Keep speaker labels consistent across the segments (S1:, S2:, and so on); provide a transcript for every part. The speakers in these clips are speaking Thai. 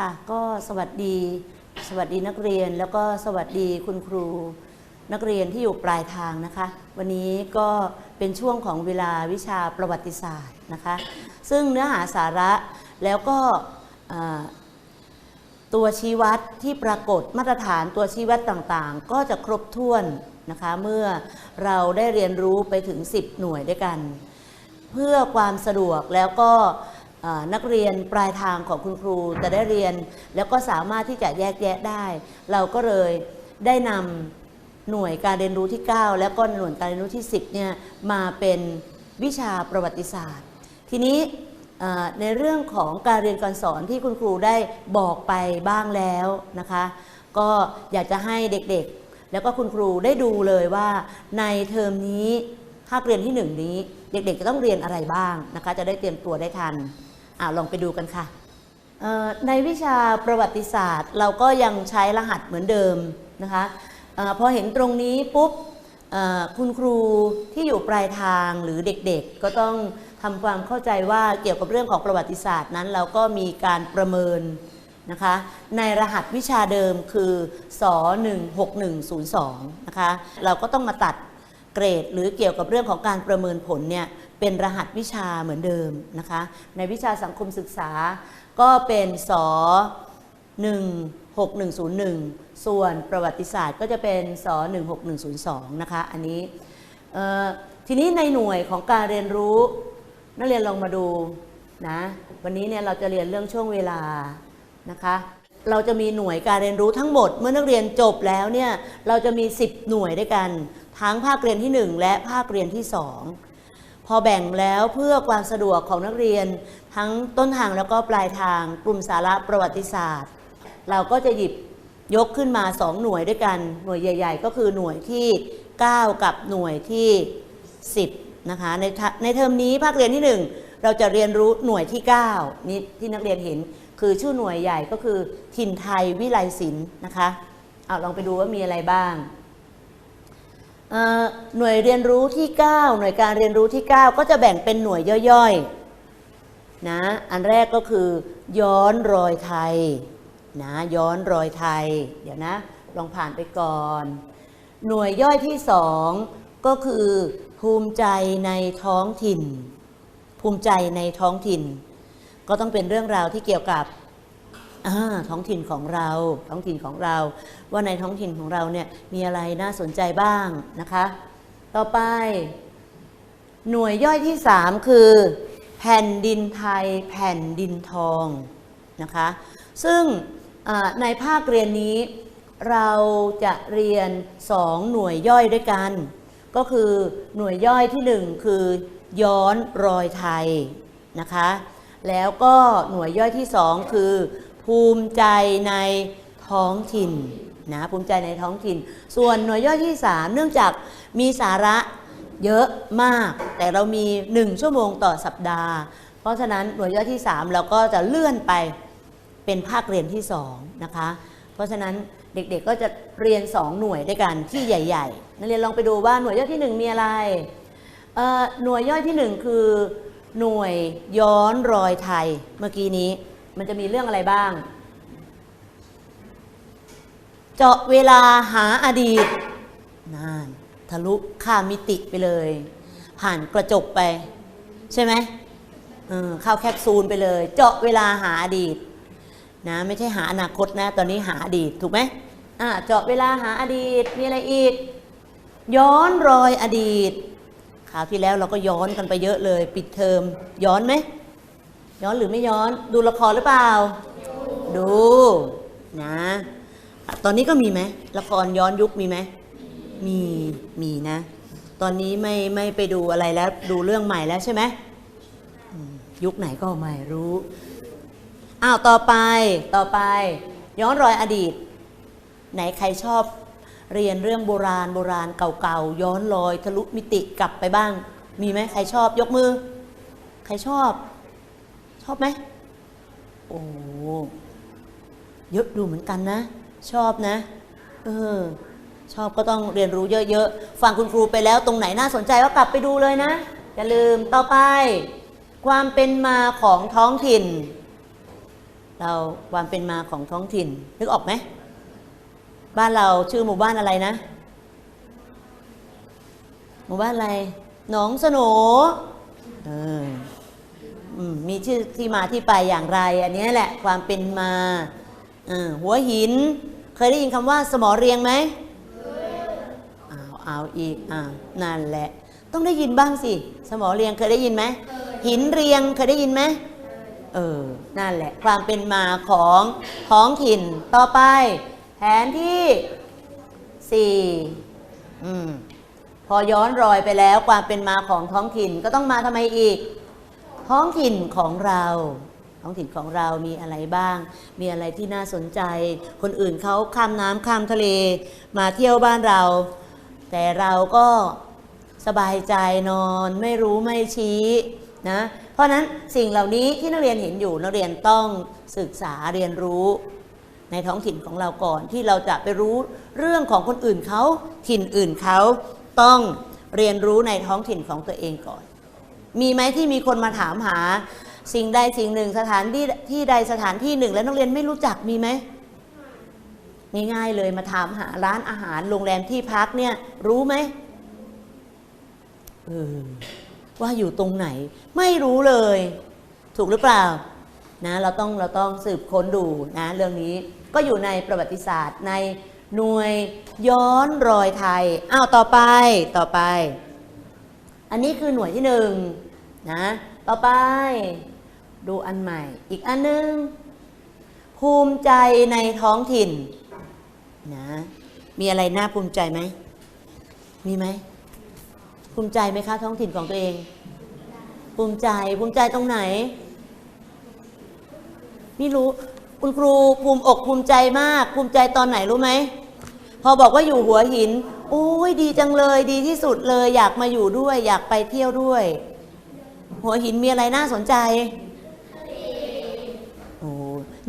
S1: ค่ะ ก็สวัสดี สวัสดีนักเรียนแล้วก็สวัสดีคุณครู นักเรียนที่อยู่ปลายทางนะคะ วันนี้ก็เป็นช่วงของเวลาวิชาประวัติศาสตร์นะคะ ซึ่งเนื้อหาสาระแล้วก็ตัวชี้วัดที่ปรากฏมาตรฐานตัวชี้วัดต่างๆ ก็จะครบถ้วนนะคะเมื่อเราได้เรียนรู้ไปถึง 10 หน่วยด้วยกัน เพื่อความสะดวกแล้วก็ นักเรียนปลายทางของคุณครูจะได้เรียน แล้วก็สามารถที่จะแยกแยะได้ เราก็เลยได้นำหน่วยการเรียนรู้ที่ 9 แล้วก็หน่วยการเรียนรู้ที่ 10เนี่ยมาเป็นวิชาประวัติศาสตร์ ทีนี้ในเรื่องของการเรียนการสอนที่คุณครูได้บอกไปบ้างแล้วนะคะ ก็อยากจะให้เด็กๆ แล้วก็คุณครูได้ดูเลยว่าในเทอมนี้ภาคเรียนที่หนึ่งนี้ เด็กๆจะต้องเรียนอะไรบ้างนะคะ จะได้เตรียมตัวได้ทัน อ่าลองไปดูกันค่ะ ในวิชาประวัติศาสตร์ เราก็ยังใช้รหัสเหมือนเดิมนะคะออพอเห็นตรงนี้ปุ๊บคุณครูที่อยู่ปลายทางหรือเด็กๆ ก็ต้องทำความเข้าใจว่าเกี่ยวกับเรื่องของประวัติศาสตร์นั้น เราก็มีการประเมินนะคะในรหัสวิชาเดิมคือส16102นะคะเราก็ต้องมาตัดเกรดหรือเกี่ยวกับเรื่องของการประเมินผลเนี่ย เป็นรหัสวิชาเหมือนเดิมนะคะ ในวิชาสังคมศึกษาก็เป็นส16101 ส่วนประวัติศาสตร์ก็จะเป็นส16102 นะคะ อันนี้ทีนี้ในหน่วยของการเรียนรู้ นักเรียนลองมาดูนะวันนี้เนี่ยเราจะเรียนเรื่องช่วงเวลานะคะ เราจะมีหน่วยการเรียนรู้ทั้งหมด เมื่อนักเรียนจบแล้วเนี่ยเราจะมี 10 หน่วยด้วยกัน ทั้งภาคเรียนที่ 1 และภาคเรียนที่ 2 พอแบ่งแล้วเพื่อความสะดวกของนักเรียน ทั้งต้นทางแล้วก็ปลายทางกลุ่มสาระประวัติศาสตร์ เราก็จะหยิบยกขึ้นมา 2 หน่วยด้วยกันหน่วยใหญ่ ๆ ก็คือหน่วยที่ 9 กับหน่วยที่ 10นะคะในในเทอมนี้ภาคเรียนที่ 1 เราจะเรียนรู้หน่วยที่9นี่ที่นักเรียนเห็นคือชื่อหน่วยใหญ่ก็คือถิ่นไทยวิไลศิลป์นะคะเอาลองไปดูว่ามีอะไรบ้าง หน่วยเรียนรู้ที่ 9 หน่วยการเรียนรู้ที่ 9 ก็จะแบ่งเป็นหน่วยย่อยๆนะอันแรกก็คือ ย้อนรอยไทยนะย้อนรอยไทย เดี๋ยวนะ ลองผ่านไปก่อน หน่วยย่อยที่สองก็คือภูมิใจในท้องถิ่น ภูมิใจในท้องถิ่น ก็ต้องเป็นเรื่องราวที่เกี่ยวกับท้องถิ่นของเรา ท้องถิ่นของเรา ว่าในท้องถิ่นของเราเนี่ยมีอะไรน่าสนใจบ้างนะคะ ต่อไป หน่วยย่อยที่ 3 คือ แผ่นดินไทยแผ่นดินทองนะคะ ซึ่งในภาคเรียนนี้เราจะเรียน 2 หน่วยย่อยด้วยกัน ก็คือหน่วยย่อยที่ 1 คือย้อนรอยไทยนะคะ แล้วก็หน่วยย่อยที่ 2 คือ ภูมิใจในท้องถิ่น นะภูมิใจในท้องถิ่น ส่วนหน่วยย่อยที่ 3 เนื่องจากมีสาระเยอะมาก แต่เรามี 1 ชั่วโมงต่อสัปดาห์ เพราะฉะนั้นหน่วยย่อยที่ 3 เราก็จะเลื่อนไปเป็นภาคเรียนที่2นะคะเพราะฉะนั้นเด็กๆก็จะเรียน 2 หน่วยด้วยกันที่ใหญ่ๆนักเรียนลองไปดูว่าหน่วยย่อยที่ 1 มีอะไรหน่วยย่อยที่ 1 คือหน่วยย้อนรอยไทยเมื่อกี้นี้มันจะมีเรื่องอะไรบ้าง เจาะเวลาหาอดีตนั่นทะลุข้ามมิติไปเลย ผ่านกระจกไป ใช่ไหมเออข้าแคปซูลไปเลย เจาะเวลาหาอดีตนะไม่ใช่หาอนาคตนะ ตอนนี้หาอดีตถูกไหมอ่าเจาะเวลาหาอดีตมีอะไรอีก ย้อนรอยอดีตคราวที่แล้วเราก็ย้อนกันไปเยอะเลย ปิดเทอมย้อนไหมย้อนหรือไม่ย้อน ดูละครหรือเปล่า ดูนะ ตอนนี้ก็มีไหมละครย้อนยุคมีไหมมีมีนะ ตอนนี้ไม่ไม่ไปดูอะไรแล้วดูเรื่องใหม่แล้วใช่ไหมยุคไหนก็ไม่รู้อ้าวต่อไปต่อไป ย้อนรอยอดีต ไหนใครชอบเรียนเรื่องโบราณโบราณเก่าๆย้อนรอยทะลุมิติกลับไปบ้าง มีไหมใครชอบยกมือ ใครชอบ ชอบไหมโอ้เยอะดูเหมือนกันนะ ชอบนะ เออ ชอบก็ต้องเรียนรู้เยอะๆ ฟังคุณครูไปแล้วตรงไหนน่าสนใจก็กลับไปดูเลยนะ อย่าลืมต่อไป ความเป็นมาของท้องถิ่น เราความเป็นมาของท้องถิ่น นึกออกไหม บ้านเราชื่อหมู่บ้านอะไรนะ หมู่บ้านอะไรหนองสนเออมีชื่อที่มาที่ไปอย่างไร อันนี้แหละความเป็นมา หัวหิน เคยได้ยินคำว่าสมอเรียงไหมอ้าวเอาอีกอ่านั่นแหละ ต้องได้ยินบ้างสิ สมอเรียงเคยได้ยินไหม หินเรียงเคยได้ยินไหมเออ นั่นแหละ ความเป็นมาของท้องถิ่น ต่อไป แผนที่สี่อืมพอย้อนรอยไปแล้วความเป็นมาของท้องถิ่นก็ต้องมาทำไมอีก ท้องถิ่นของเรา ท้องถิ่นของเรามีอะไรบ้าง มีอะไรที่น่าสนใจ คนอื่นเขาข้ามน้ำข้ามทะเล มาเที่ยวบ้านเรา แต่เราก็สบายใจนอนไม่รู้ไม่ชี้นะเพราะนั้นสิ่งเหล่านี้ที่นักเรียนเห็นอยู่นักเรียนต้องศึกษาเรียนรู้ในท้องถิ่นของเราก่อนที่เราจะไปรู้เรื่องของคนอื่นเขาถิ่นอื่นเขาต้องเรียนรู้ในท้องถิ่นของตัวเองก่อน มีไหมที่มีคนมาถามหา สิ่งใดสิ่งหนึ่งสถานที่ที่ใดสถานที่หนึ่ง แล้วนักเรียนไม่รู้จักมีไหมง่ายๆเลยมาถามหาร้านอาหารโรงแรมที่พักเนี่ย รู้ไหมเออว่าอยู่ตรงไหน ไม่รู้เลย ถูกหรือเปล่า นะ เราต้องเราต้องสืบค้นดูนะ เรื่องนี้ก็อยู่ในประวัติศาสตร์ในหน่วยย้อนรอยไทยอ้าวต่อไปต่อไป อันนี้คือหน่วยที่หนึ่งนะ ต่อไป ดูอันใหม่ อีกอันหนึง ภูมิใจในท้องถิ่นนะมีอะไรน่าภูมิใจไหม มีไหม ภูมิใจไหมคะท้องถิ่นของตัวเอง ภูมิใจ ภูมิใจตรงไหน ไม่รู้ คุณครูภูมิอกภูมิใจมาก ภูมิใจตอนไหนรู้ไหม พอบอกว่าอยู่หัวหิน โอ้ยดีจังเลย ดีที่สุดเลย อยากมาอยู่ด้วย อยากไปเที่ยวด้วย หัวหินมีอะไรน่าสนใจ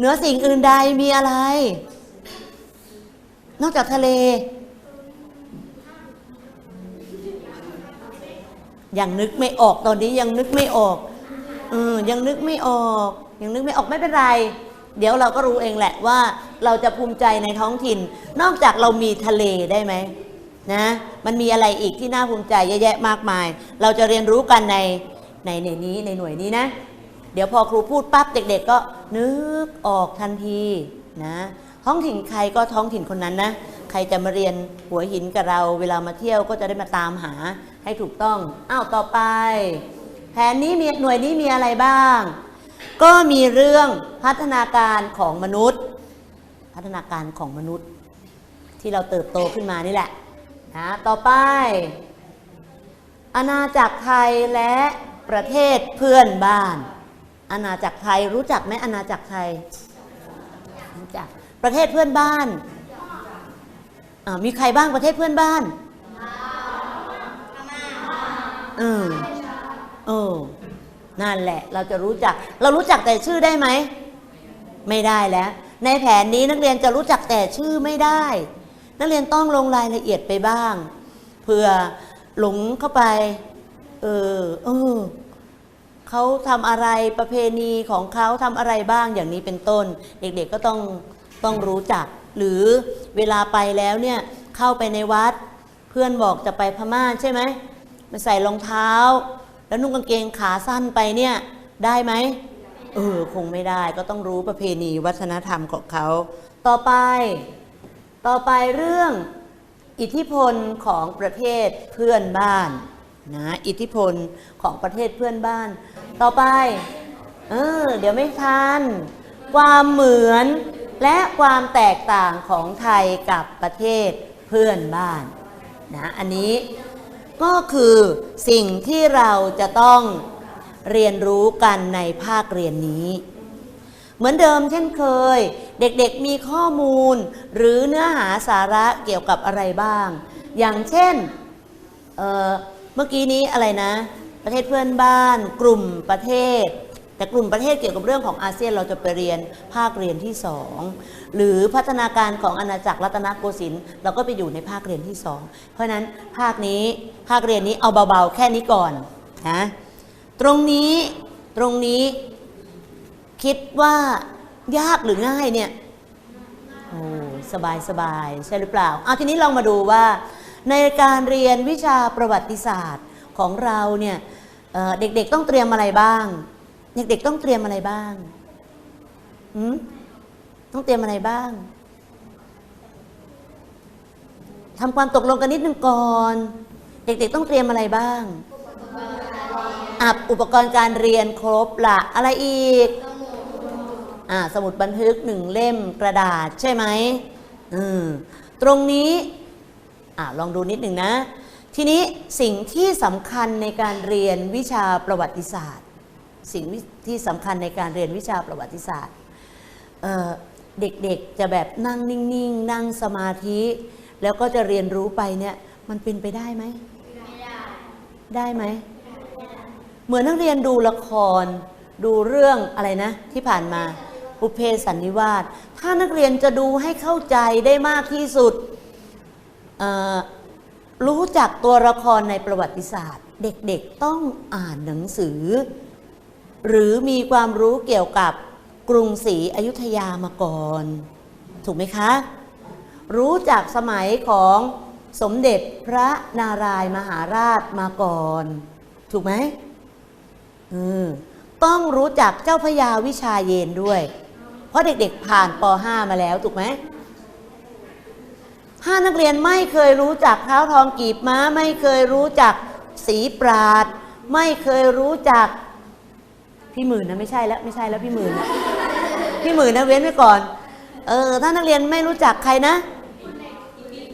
S1: เหนือสิ่งอื่นใดมีอะไร นอกจากทะเล ยังนึกไม่ออกตอนนี้ยังนึกไม่ออกเออยังนึกไม่ออก ยังนึกไม่ออกไม่เป็นไร เดี๋ยวเราก็รู้เองแหละว่าเราจะภูมิใจในท้องถิ่น นอกจากเรามีทะเลได้ไหมนะมันมีอะไรอีกที่น่าภูมิใจเยอะแยะมากมาย เราจะเรียนรู้กันในในในนี้ในหน่วยนี้นะ เดี๋ยวพอครูพูดปั๊บเด็ก ๆ ก็นึกออกทันทีนะท้องถิ่นใครก็ท้องถิ่นคนนั้นนะใครจะมาเรียนหัวหินกับเรา เวลามาเที่ยวก็จะได้มาตามหาให้ถูกต้องอ้าวต่อไป แผนนี้มีหน่วยนี้มีอะไรบ้าง ก็มีเรื่องพัฒนาการของมนุษย์ พัฒนาการของมนุษย์ ที่เราเติบโตขึ้นมานี่แหละนะต่อไป อาณาจักรไทยและประเทศเพื่อนบ้าน อาณาจักรไทยรู้จักไหมอาณาจักรไทยรู้จักประเทศเพื่อนบ้านมีใครบ้างประเทศเพื่อนบ้านเออเออนั่นแหละเราจะรู้จัก เรารู้จักแต่ชื่อได้ไหม ไม่ได้แล้ว ในแผนนี้นักเรียนจะรู้จักแต่ชื่อไม่ได้ นักเรียนต้องลงรายละเอียดไปบ้างเผื่อหลงเข้าไป เออเออ เขาทำอะไรประเพณีของเขาทำอะไรบ้างอย่างนี้เป็นต้น เด็กๆก็ต้องต้องรู้จัก หรือเวลาไปแล้วเนี่ยเข้าไปในวัด เพื่อนบอกจะไปพม่าใช่ไหมมาใส่รองเท้า แล้วนุ่งกางเกงขาสั้นไปเนี่ยได้ไหมเออคงไม่ได้ก็ต้องรู้ประเพณีวัฒนธรรมของเขาต่อไป ต่อไปเรื่องอิทธิพลของประเทศเพื่อนบ้าน นะอิทธิพลของประเทศเพื่อนบ้าน ต่อไปเออเดี๋ยวไม่ทัน ความเหมือนและความแตกต่างของไทยกับประเทศเพื่อนบ้านนะอันนี้ก็คือสิ่งที่เราจะต้องเรียนรู้กันในภาคเรียนนี้ เหมือนเดิมเช่นเคย เด็กๆมีข้อมูล หรือเนื้อหาสาระเกี่ยวกับอะไรบ้าง อย่างเช่น เมื่อกี้นี้อะไรนะ ประเทศเพื่อนบ้าน กลุ่มประเทศ แต่กลุ่มประเทศเกี่ยวกับเรื่องของอาเซียนเราจะไปเรียนภาคเรียนที่สองหรือพัฒนาการของอาณาจักรรัตนโกสินทร์เราก็ไปอยู่ในภาคเรียนที่สองเพราะฉะนั้นภาคนี้ภาคเรียนนี้เอาเบาๆ แค่นี้ก่อนนะตรงนี้ตรงนี้คิดว่ายากหรือง่ายเนี่ยโอ้สบายสบายใช่หรือเปล่าเอาทีนี้ลองมาดูว่า ในการเรียนวิชาประวัติศาสตร์ของเราเนี่ยเด็กๆต้องเตรียมอะไรบ้าง เด็กๆต้องเตรียมอะไรบ้างหืมต้องเตรียมอะไรบ้างทำความตกลงกันนิดนึงก่อน เด็กๆต้องเตรียมอะไรบ้างอะอุปกรณ์การเรียนครบละอะไรอีกอ่าสมุดบันทึกหนึ่งเล่มกระดาษใช่ไหมอืมตรงนี้ อ่าลองดูนิดหนึ่งนะ ทีนี้สิ่งที่สำคัญในการเรียนวิชาประวัติศาสตร์ สิ่งที่สำคัญในการเรียนวิชาประวัติศาสตร์เเด็กๆจะแบบนั่งนิ่งๆ นั่งสมาธิ แล้วก็จะเรียนรู้ไปเนี่ยมันเป็นไปได้ไหมไม่ได้ได้ไหมเหมือนนักเรียนดูละคร ดูเรื่องอะไรนะ ที่ผ่านมาบุพเพสันนิวาสถ้านักเรียนจะดูให้เข้าใจได้มากที่สุด รู้จักตัวละครในประวัติศาสตร์ เด็กๆต้องอ่านหนังสือ หรือมีความรู้เกี่ยวกับกรุงศรีอยุธยามาก่อน ถูกไหมคะ รู้จักสมัยของสมเด็จพระนารายมหาราชมาก่อน ถูกไหมเออต้องรู้จักเจ้าพยาวิชาเยนด้วย เพราะเด็กๆผ่านป .5 มาแล้ว ถูกไหม ถ้านักเรียนไม่เคยรู้จักเท้าทองกีบม้า ไม่เคยรู้จักสีปราด ไม่เคยรู้จักพี่หมื่นนะไม่ใช่แล้วไม่ใช่แล้วพี่หมื่นพี่หมื่นนะเว้นไว้ก่อน เออ ถ้านักเรียนไม่รู้จักใครนะ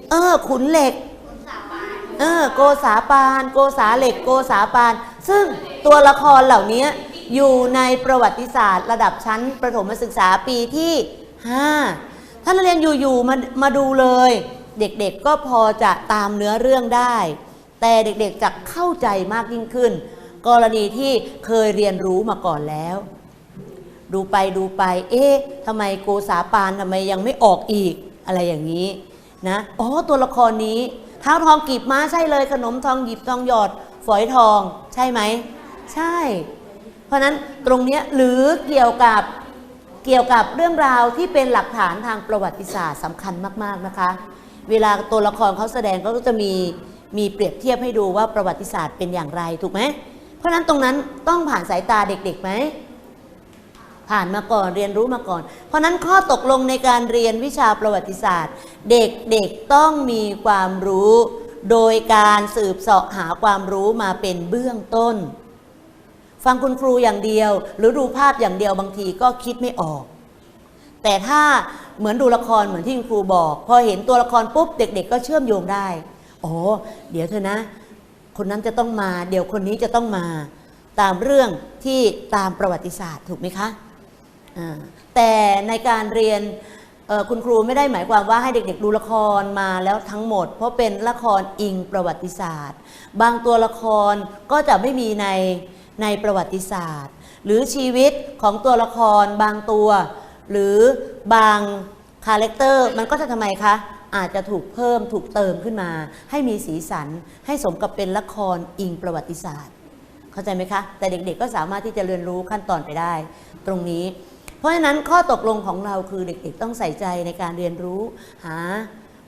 S1: เออ ขุนเหล็ก เออ โกษาปาน โกษาเหล็ก โกษาปาน ซึ่งตัวละครเหล่านี้อยู่ในประวัติศาสตร์ ระดับชั้นประถมศึกษาปีที่5ถ้านักเรียนอยู่ๆมามาดูเลย เด็กๆก็พอจะตามเนื้อเรื่องได้ แต่เด็กๆจะเข้าใจมากยิ่งขึ้น กรณีที่เคยเรียนรู้มาก่อนแล้ว ดูไปดูไป เอ๊ะทำไมโกษาปานทำไมยังไม่ออกอีกอะไรอย่างนี้นะอ๋อตัวละครนี้เท้าทองกีบม้าใช่เลยขนมทองหยิบทองหยอด ฝอยทองใช่ไหม ใช่ เพราะนั้นตรงนี้หรือเกี่ยวกับเกี่ยวกับเรื่องราวที่เป็นหลักฐานทางประวัติศาสตร์สำคัญมาก ๆ นะคะ เวลาตัวละครเขาแสดงเขาก็จะมีมีเปรียบเทียบให้ดูว่าประวัติศาสตร์เป็นอย่างไรถูกไหม เพราะนั้นตรงนั้นต้องผ่านสายตาเด็กๆไหมผ่านมาก่อนเรียนรู้มาก่อน เพราะนั้นข้อตกลงในการเรียนวิชาประวัติศาสตร์ เด็กๆต้องมีความรู้ โดยการสืบเสาะหาความรู้มาเป็นเบื้องต้น ฟังคุณครูอย่างเดียว หรือดูภาพอย่างเดียวบางทีก็คิดไม่ออก แต่ถ้าเหมือนดูละครเหมือนที่คุณครูบอก พอเห็นตัวละครปุ๊บเด็ก ๆ ก็เชื่อมโยงได้อ๋อเดี๋ยวเธอนะ คนนั้นจะต้องมา เดี๋ยวคนนี้จะต้องมา ตามเรื่องที่ตามประวัติศาสตร์ถูกไหมคะแต่ในการเรียนคุณครูไม่ได้หมายความว่าให้เด็ก ๆ ดูละครมาแล้วทั้งหมด เพราะเป็นละครอิงประวัติศาสตร์ บางตัวละครก็จะไม่มีในในประวัติศาสตร์ หรือชีวิตของตัวละครบางตัว หรือบางคาแรคเตอร์มันก็จะทำไมคะ อาจจะถูกเพิ่มถูกเติมขึ้นมา ให้มีสีสัน ให้สมกับเป็นละครอิงประวัติศาสตร์ เข้าใจไหมคะ แต่เด็กๆ ก็สามารถที่จะเรียนรู้ขั้นตอนไปได้ ตรงนี้ เพราะฉะนั้นข้อตกลงของเราคือเด็กๆ ต้องใส่ใจในการเรียนรู้ หา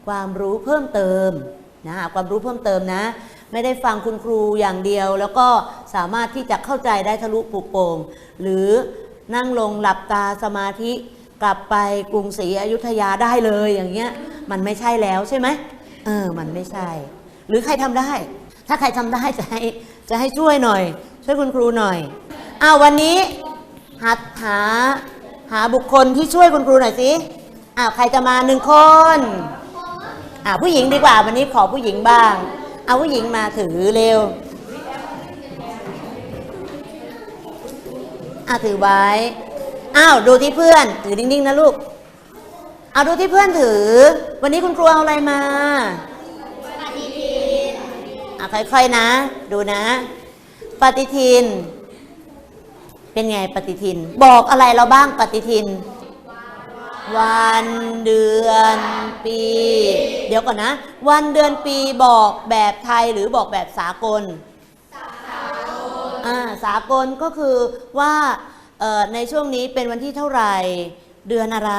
S1: ความรู้เพิ่มเติมนะหาความรู้เพิ่มเติมนะ ไม่ได้ฟังคุณครูอย่างเดียว แล้วก็สามารถที่จะเข้าใจได้ทะลุปุโปร่งหรือ นั่งลงหลับตาสมาธิกลับไปกรุงศรีอยุธยาได้เลยอย่างเงี้ย มันไม่ใช่แล้วใช่ไหมเออ มันไม่ใช่ หรือใครทำได้ ถ้าใครทำได้จะให้จะให้ช่วยหน่อย ช่วยคุณครูหน่อยอ้าววันนี้หาหาหาบุคคลที่ช่วยคุณครูหน่อยสิอ้าวใครจะมาหนึ่งคนอ่าวผู้หญิงดีกว่าวันนี้ขอผู้หญิงบ้าง เอาผู้หญิงมาถือเร็ว อ่าถือไว้ อ้าวดูที่เพื่อน ถือนิ่งๆนะลูก เอาดูที่เพื่อนถือ วันนี้คุณครูเอาอะไรมาปฏิทินอะค่อยๆนะ ดูนะ ปฏิทิน เป็นไงปฏิทิน บอกอะไรเราบ้างปฏิทิน วันเดือนปี เดี๋ยวก่อนนะ วันเดือนปีบอกแบบไทยหรือบอกแบบสากล อ่าสากลก็คือว่าในช่วงนี้เป็นวันที่เท่าไหร่ เดือนอะไร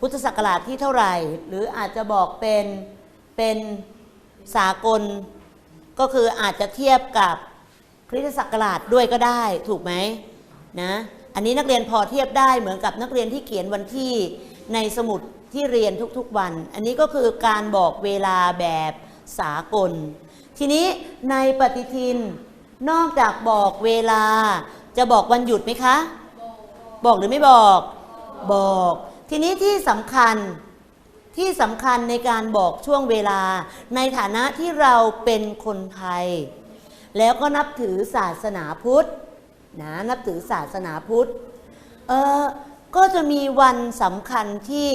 S1: พุทธศักราชที่เท่าไหร่ หรืออาจจะบอกเป็นเป็นสากล ก็คืออาจจะเทียบกับคริสตศักราชด้วยก็ได้ถูกไหมนะอันนี้นักเรียนพอเทียบได้เหมือนกับนักเรียนที่เขียนวันที่ในสมุดที่เรียนทุกๆวัน อันนี้ก็คือการบอกเวลาแบบสากล ทีนี้ในปฏิทิน นอกจากบอกเวลา จะบอกวันหยุดไหมคะ บอกหรือไม่บอก บอก ทีนี้ที่สำคัญที่สำคัญในการบอกช่วงเวลา ในฐานะที่เราเป็นคนไทย แล้วก็นับถือศาสนาพุทธนะนับถือศาสนาพุทธเออก็จะมีวันสำคัญที่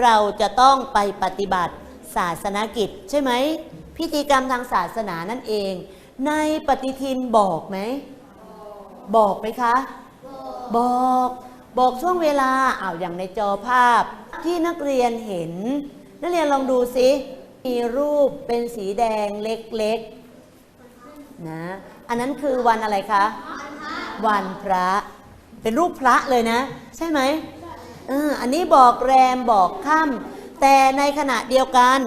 S1: เราจะต้องไปปฏิบัติศาสนกิจ ใช่ไหมพิธีกรรมทางศาสนานั่นเอง ในปฏิทินบอกไหม บอกไหมคะ บอก บอกช่วงเวลาเอาอย่างในจอภาพที่นักเรียนเห็น นักเรียนลองดูสิ มีรูปเป็นสีแดงเล็กๆนะ อันนั้นคือวันอะไรคะ วันพระ เป็นรูปพระเลยนะ ใช่ไหมเอออันนี้บอกแรมบอกค่ำแต่ในขณะเดียวกัน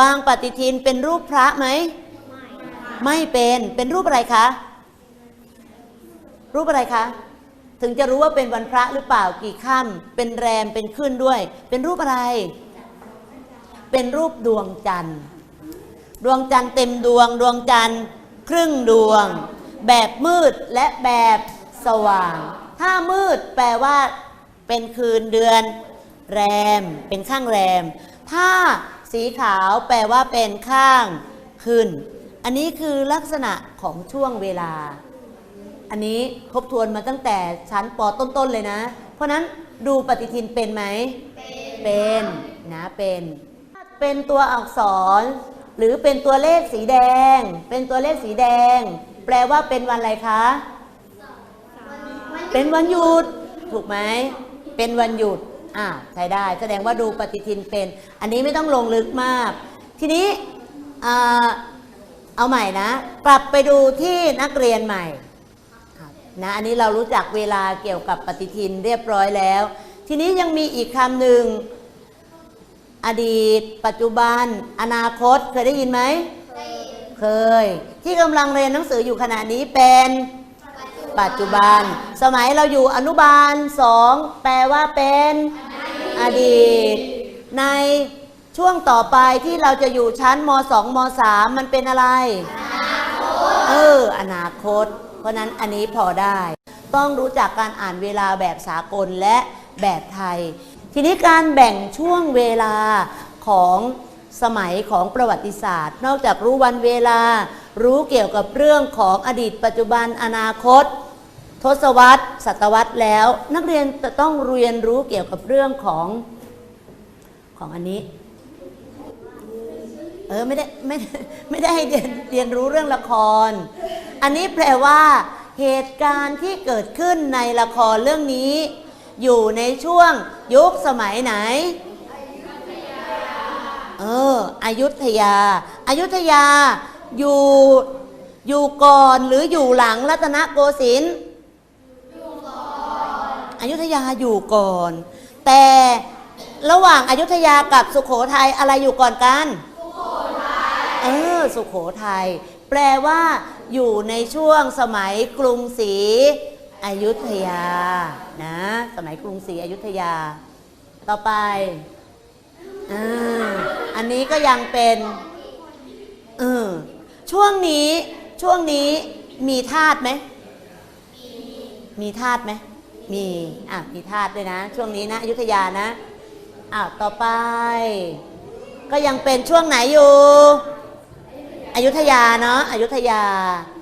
S1: บางปฏิทินเป็นรูปพระไหม ไม่เป็นเป็นรูปอะไรคะ รูปอะไรคะ ถึงจะรู้ว่าเป็นวันพระหรือเปล่ากี่ค่ำเป็นแรมเป็นขึ้นด้วย เป็นรูปอะไร เป็นรูปดวงจันทร์ ดวงจันทร์เต็มดวง ดวงจันทร์ครึ่งดวง แบบมืดและแบบสว่าง ถ้ามืดแปลว่า เป็นคืนเดือน แรม เป็นข้างแรม ถ้าสีขาวแปลว่าเป็นข้างขึ้น อันนี้คือลักษณะของช่วงเวลา อันนี้ทบทวนมาตั้งแต่ชั้นปต้นๆเลยนะ เพราะนั้นดูปฏิทินเป็นไหม เป็นนะเป็น เป็นตัวอักษร หรือเป็นตัวเลขสีแดง เป็นตัวเลขสีแดง แปลว่าเป็นวันอะไรคะ เป็นวันหยุด ถูกไหม เป็นวันหยุด อ่าใช้ได้ แสดงว่าดูปฏิทินเป็น อันนี้ไม่ต้องลงลึกมาก ทีนี้อ่า เอาใหม่นะ กลับไปดูที่นักเรียนใหม่นะอันนี้เรารู้จักเวลาเกี่ยวกับปฏิทินเรียบร้อยแล้ว ทีนี้ยังมีอีกคำหนึ่งอดีต ปัจจุบัน อนาคตเคยได้ยินไหมเคย ที่กำลังเรียนหนังสืออยู่ขณะนี้เป็นปัจจุบัน สมัยเราอยู่อนุบาลสองแปลว่าเป็นอดีตใน ช่วงต่อไปที่เราจะอยู่ชั้นม 2 ม 3 มันเป็นอะไร เออ อนาคต เพราะนั้นอันนี้พอได้ ต้องรู้จักการอ่านเวลาแบบสากลและแบบไทย ทีนี้การแบ่งช่วงเวลาของสมัยของประวัติศาสตร์ นอกจากรู้วันเวลา รู้เกี่ยวกับเรื่องของอดีตปัจจุบันอนาคต ทศวรรษ ศตวรรษแล้ว นักเรียนจะต้องเรียนรู้เกี่ยวกับเรื่องของของอันนี้ เออไม่ได้ไม่ไม่ได้ให้เรียนเรียนรู้เรื่องละคร อันนี้แปลว่า เหตุการณ์ที่เกิดขึ้นในละครเรื่องนี้ อยู่ในช่วงยุคสมัยไหนเอออยุธยาอายุทยาอยู่อยู่ก่อนหรืออยู่หลังรัตนโกสินทร์อยุธยาอยู่ก่อน แต่ระหว่างอายุทยากับสุโขทัยอะไรอยู่ก่อนกัน ออสุโขทัยแปลว่า อยู่ในช่วงสมัยกรุงศรีอยุธยานะสมัยกรุงศรีอยุธยา ต่อไปออันนี้ก็ยังเป็นเออช่วงนี้ช่วงนี้มีธาตุไหมมีธาตุไหมมีอะมีธาตุด้วยนะ ช่วงนี้นะอยุธยานะอ้าวต่อไป ก็ยังเป็นช่วงไหนอยู่ อยุธยาเนาะอยุธยา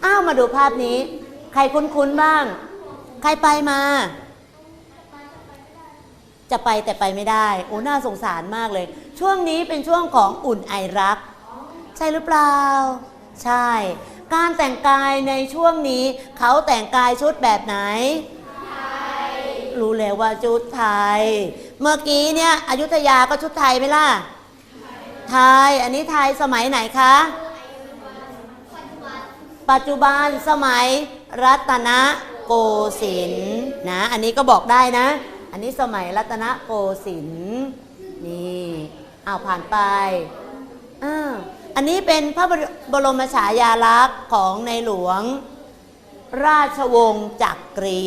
S1: อ้าว มาดูภาพนี้ ใครคุ้นๆบ้าง ใครไปมา จะไปแต่ไปไม่ได้ โอ้ น่าสงสารมากเลย ช่วงนี้เป็นช่วงของอุ่นไอรัก ใช่หรือเปล่า ใช่ การแต่งกายในช่วงนี้ เขาแต่งกายชุดแบบไหน รู้แล้วว่าชุดไทย เมื่อกี้เนี่ยอยุธยาก็ชุดไทยไหมล่ะ ไทย อันนี้ไทยสมัยไหนคะ ปัจจุบันสมัยรัตนโกสินทร์นะอันนี้ก็บอกได้นะ อันนี้สมัยรัตนโกสินทร์นี่อ้าวผ่านไปอาอันนี้เป็นพระบรมฉายาลักษณ์ของในหลวง ราชวงศ์จักรี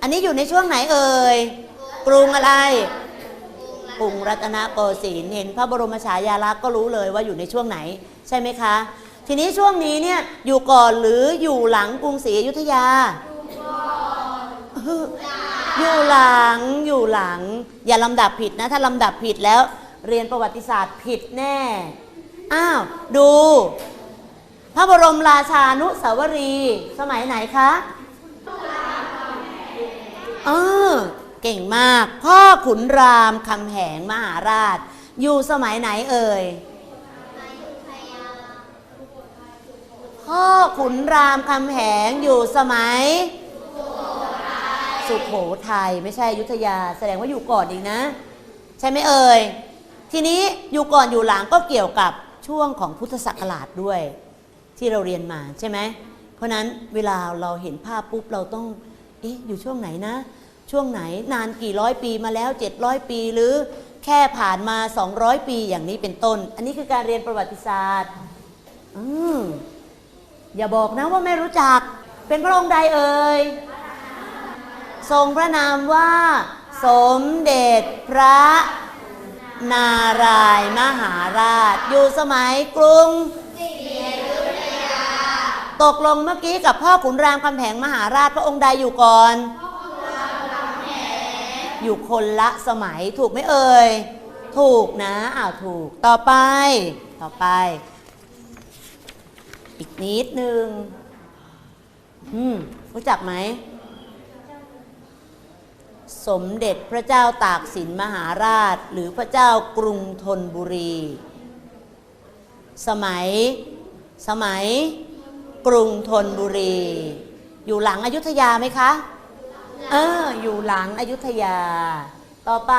S1: อันนี้อยู่ในช่วงไหนเอ่ยกรุงอะไรกรุงรัตนโกสินทร์เห็นพระบรมฉายาลักษณ์ก็รู้เลยว่าอยู่ในช่วงไหน ใช่ไหมคะ ทีนี้ช่วงนี้เนี่ยอยู่ก่อนหรืออยู่หลังกรุงศรีอยุธยา อยู่หลังอยู่หลัง อย่าลำดับผิดนะ ถ้าลำดับผิดแล้ว เรียนประวัติศาสตร์ผิดแน่ อ้าว ดู พระบรมราชานุสาวรี สมัยไหนคะเออเก่งมาก พ่อขุนรามคำแหงมหาราช อยู่สมัยไหนเอ่ย พ่อขุนรามคำแหงอยู่สมัย สุโขทัยไม่ใช่อยุธยา แสดงว่าอยู่ก่อนอีกนะ ใช่ไหมเอ่ย ทีนี้อยู่ก่อนอยู่หลังก็เกี่ยวกับช่วงของพุทธศักราชด้วย ที่เราเรียนมาใช่ไหมเพราะนั้นเวลาเราเห็นภาพปุ๊บเราต้องเอ๊ะอยู่ช่วงไหนนะ ช่วงไหนนานกี่ร้อยปีมาแล้ว 700 ปีหรือแค่ผ่านมา 200 ปีอย่างนี้เป็นต้น อันนี้คือการเรียนประวัติศาสตร์ อืม อย่าบอกนะว่าไม่รู้จัก เป็นพระองค์ใดเอ่ย ทรงพระนามว่า สมเด็จพระนารายมหาราช อยู่สมัยกรุงตกลงเมื่อกี้กับพ่อขุนรามคำแหงมหาราชพระองค์ใดอยู่ก่อน อยู่คนละสมัยถูกไหมเอ่ย ถูกนะอ้าวถูกต่อไป ต่อไป อีกนิดนึง อืม รู้จักไหม สมเด็จพระเจ้าตากสินมหาราช หรือพระเจ้ากรุงธนบุรี สมัย สมัย กรุงธนบุรี อยู่หลังอยุธยาไหมคะ เออ อยู่หลังอยุธยา ต่อไป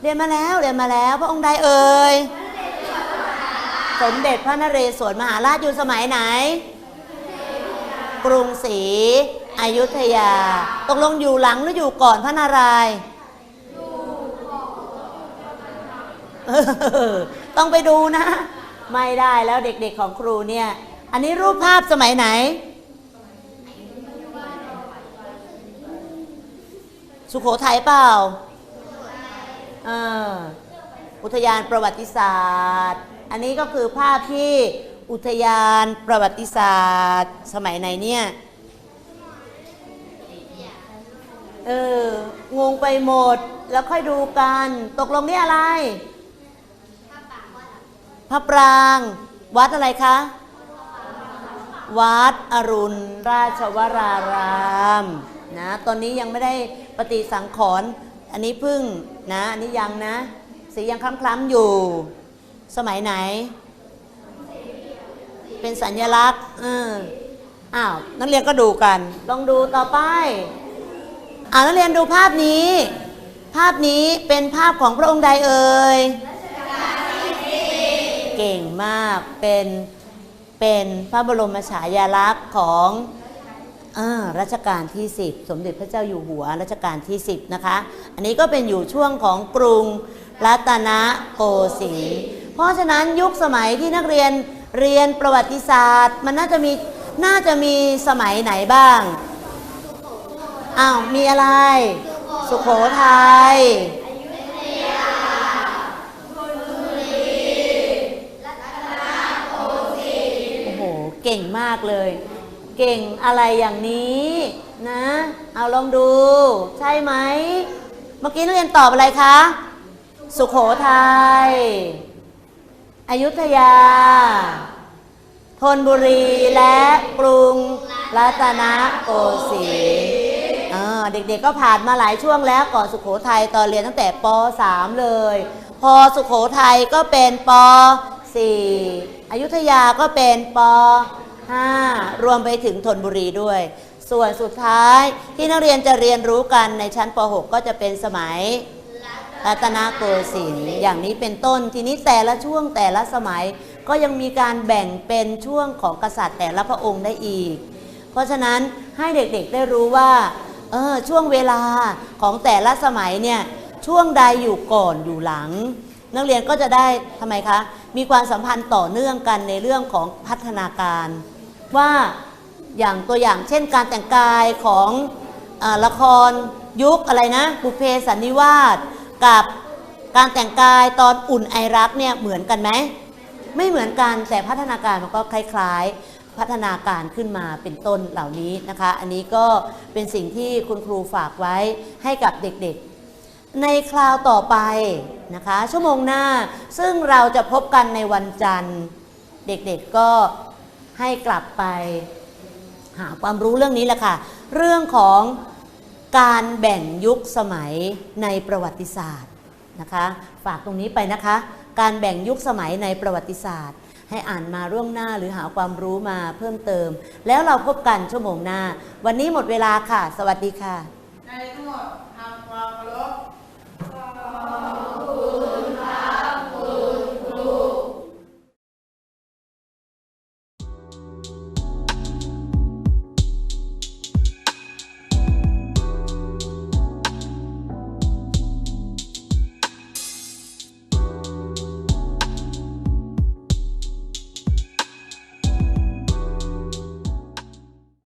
S1: เรียนมาแล้ว เรียนมาแล้ว พระองค์ใดเอ่ย สมเด็จพระนเรศวรมหาราชอยู่สมัยไหน กรุงศรีอยุธยาตกลงอยู่หลังหรืออยู่ก่อนพระนารายณ์เออต้องไปดูนะ ไม่ได้แล้วเด็กๆของครูเนี่ย อันนี้รูปภาพสมัยไหน สุโขทัยเปล่าเอออุทยานประวัติศาสตร์ อันนี้ก็คือภาพที่อุทยานประวัติศาสตร์ สมัยไหนเนี่ยเอองงไปหมดแล้วค่อยดูกัน ตกลงนี่อะไรพระปราง วัดอะไรคะ วัดอรุณราชวรารามนะตอนนี้ยังไม่ได้ปฏิสังขรณ์อันนี้พึ่งนะ อันนี้ยังนะ สียังคล้ำๆอยู่ สมัยไหน เป็นสัญลักษณ์อออ้าวนักเรียนก็ดูกัน ลองดูต่อไปอ่านักเรียนดูภาพนี้ ภาพนี้เป็นภาพของพระองค์ใดเอ่ยเก่งมากเป็นเป็นพระบรมฉายาลักษณ์ของอรัชกาลที่ 10 สมเด็จพระเจ้าอยู่หัวรัชกาลที่ 10 นะคะ อันนี้ก็เป็นอยู่ช่วงของกรุงรัตนโกสินทร์ เพราะฉะนั้นยุคสมัยที่นักเรียนเรียนประวัติศาสตร์ มันน่าจะมีน่าจะมีสมัยไหนบ้างอ้าวมีอะไร สุโขทัยโอ้โหเก่งมากเลย เก่งอะไรอย่างนี้นะ เอาลองดู ใช่ไหม เมื่อกี้นักเรียนตอบอะไรคะ สุโขทัย อยุธยา ธนบุรีและกรุงรัตนโกสินทร์เด็กๆก็ผ่านมาหลายช่วงแล้วก่อนสุโขทัยตอนเรียนตั้งแต่ป .3 เลย พอสุโขทัยก็เป็นป .4 อยุธยาก็เป็นป .5 รวมไปถึงธนบุรีด้วย ส่วนสุดท้ายที่นักเรียนจะเรียนรู้กันในชั้นป .6 ก็จะเป็นสมัย รัตนโกสินทร์อย่างนี้เป็นต้นทีนี้แต่ละช่วงแต่ละสมัยก็ยังมีการแบ่งเป็นช่วงของกษัตริย์แต่ละพระองค์ได้อีก เพราะฉะนั้นให้เด็กๆได้รู้ว่าเออช่วงเวลาของแต่ละสมัยเนี่ยช่วงใดอยู่ก่อนอยู่หลัง นักเรียนก็จะได้ทำไมคะมีความสัมพันธ์ต่อเนื่องกันในเรื่องของพัฒนาการ ว่าอย่างตัวอย่างเช่นการแต่งกายของอละครยุคอะไรนะบุเพสันนิวาส กับการแต่งกายตอนอุ่นไอรักเนี่ยเหมือนกันไหมไม่เหมือนกันแต่พัฒนาการมันก็คล้าย ๆ พัฒนาการขึ้นมาเป็นต้นเหล่านี้นะคะ อันนี้ก็เป็นสิ่งที่คุณครูฝากไว้ให้กับเด็กๆ ในคราวต่อไปนะคะ ชั่วโมงหน้าซึ่งเราจะพบกันในวันจันทร์ เด็กๆก็ให้กลับไป หาความรู้เรื่องนี้แหละค่ะ เรื่องของ การแบ่งยุคสมัยในประวัติศาสตร์นะคะ ฝากตรงนี้ไปนะคะ การแบ่งยุคสมัยในประวัติศาสตร์ ให้อ่านมาร่วงหน้าหรือหาความรู้มาเพิ่มเติม แล้วเราพบกันชั่วโมงหน้า วันนี้หมดเวลาค่ะ สวัสดีค่ะ
S2: ในทั้งหมทำความเคารพขอบคุณ